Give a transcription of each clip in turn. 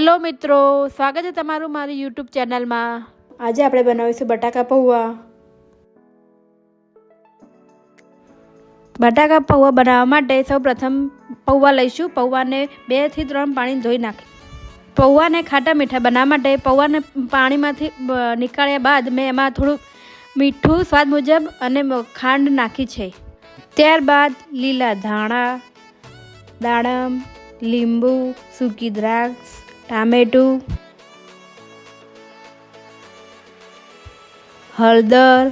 Hello મિત્રો સ્વાગત છે તમારું મારી યુટ્યુબ ચેનલમાં. આજે આપણે બનાવીશું બટાકા પૌવા. બટાકા પૌવા બનાવવા માટે સૌપ્રથમ પૌવા લઈશું. પૌવાને બેથી ત્રણ પાણી ધોઈ નાખી. પૌવાને ખાટા મીઠા બનાવવા માટે પૌવાને પાણીમાંથી નીકાળ્યા બાદ મેં એમાં થોડું મીઠું સ્વાદ મુજબ અને ખાંડ નાખી છે. ત્યારબાદ લીલા ધાણા દાડમ લીંબુ સૂકી દ્રાક્ષ ટામેટું હળદર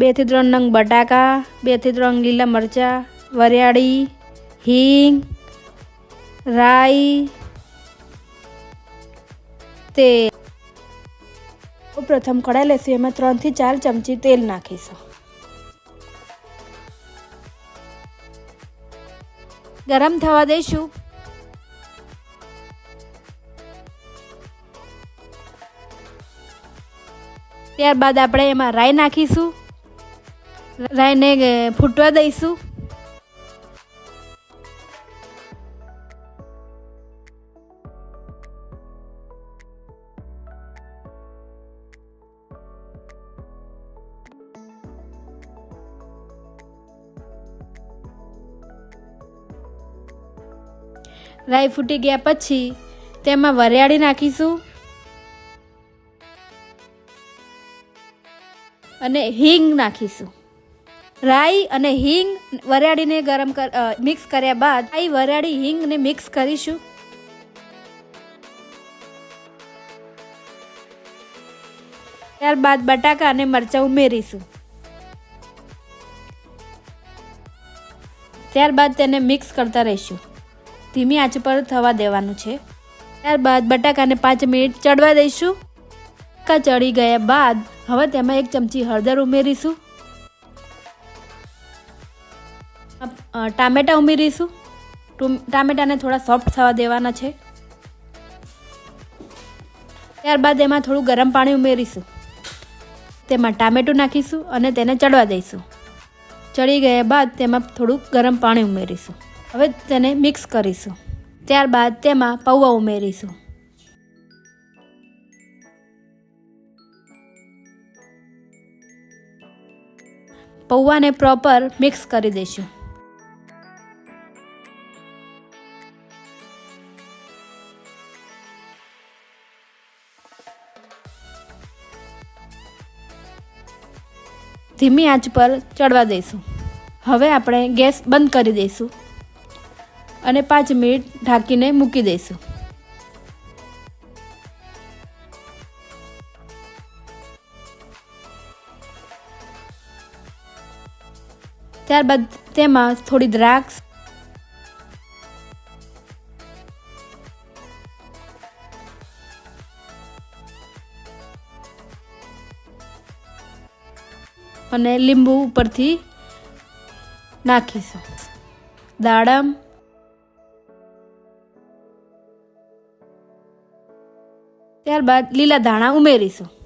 બેથી ત્રણ નંગ બટાકા બેથી ત્રણ લીલા મરચાં વરિયાળી હિંગ રાઈ તે પ્રથમ કઢાઈ લેશું એમાં ત્રણથી ચાર ચમચી તેલ નાખીશું. ગરમ થવા દઈશું. ત્યારબાદ આપણે એમાં રાઈ નાખીશું. રાઈને ફૂટવા દઈશું. રાઈ ફૂટી ગયા પછી તેમાં વરિયાળી નાખીશું. અને હિંગ નાખીશું. રાઈ અને હિંગ વરાળીને ગરમ કર મિક્સ કર્યા બાદ રાઈ, વરાળી, હિંગને મિક્સ કરીશું. ત્યારબાદ બટાકા અને મરચાં ઉમેરીશું. ત્યારબાદ તેને મિક્સ કરતા રહીશું. ધીમી આંચ પર થવા દેવાનું છે. ત્યારબાદ બટાકાને પાંચ મિનિટ ચડવા દઈશું. બટાકા ચડી ગયા બાદ હવે તેમાં એક ચમચી હળદર ઉમેરીશું. ટામેટાં ઉમેરીશું. ટુમ- ટામેટાને થોડા સોફ્ટ થવા દેવાના છે. ત્યારબાદ એમાં થોડું ગરમ પાણી ઉમેરીશું. તેમાં ટામેટું નાખીશું અને તેને ચડવા દઈશું. ચડી ગયા બાદ તેમાં થોડું ગરમ પાણી ઉમેરીશું. હવે તેને મિક્સ કરીશું. ત્યારબાદ તેમાં પૌવા ઉમેરીશું. પૌવાને પ્રોપર મિક્સ કરી દઈશું. ધીમી આંચ પર ચડવા દઈશું. હવે આપણે ગેસ બંધ કરી દઈશું અને પાંચ મિનિટ ઢાંકીને મૂકી દઈશું. ત્યારબાદ તેમાં થોડી દ્રાક્ષ. અને લીંબુ ઉપરથી નાખીશું. દાડમ. ત્યારબાદ લીલા ધાણા ઉમેરીશું.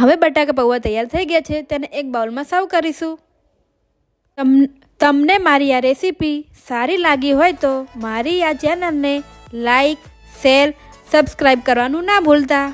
હવે બટાકા પૌવા તૈયાર થઈ ગયા છે, તેને એક બાઉલમાં સર્વ કરીશું. તમ, તમને મારી આ રેસીપી સારી લાગી હોય તો મારી આ ચેનલને લાઈક, શેર સબસ્ક્રાઈબ કરવાનું ના ભૂલતા.